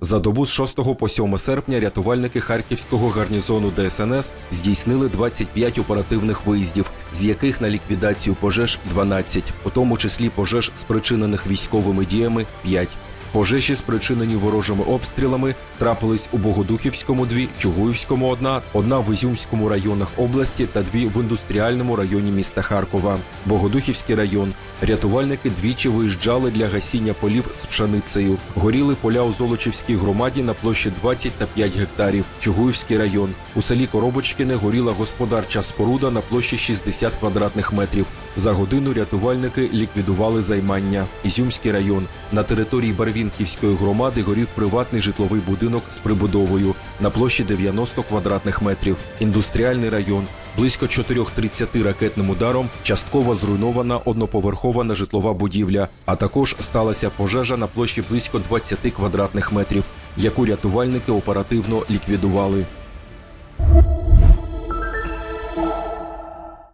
За добу з 6 по 7 серпня рятувальники харківського гарнізону ДСНС здійснили 25 оперативних виїздів, з яких на ліквідацію пожеж 12, у тому числі пожеж, спричинених військовими діями 5. Пожежі, спричинені ворожими обстрілами, трапились у Богодухівському дві, Чугуївському одна, одна в Ізюмському районах області та дві в індустріальному районі міста Харкова. Богодухівський район. Рятувальники двічі виїжджали для гасіння полів з пшеницею. Горіли поля у Золочівській громаді на площі 20 та 5 гектарів. Чугуївський район. У селі Коробочкине горіла господарча споруда на площі 60 квадратних метрів. За годину рятувальники ліквідували займання. Ізюмський район. На території Вінківської громади горів приватний житловий будинок з прибудовою на площі 90 квадратних метрів. Індустріальний район близько 4.30 ракетним ударом частково зруйнована одноповерхована житлова будівля. А також сталася пожежа на площі близько 20 квадратних метрів, яку рятувальники оперативно ліквідували.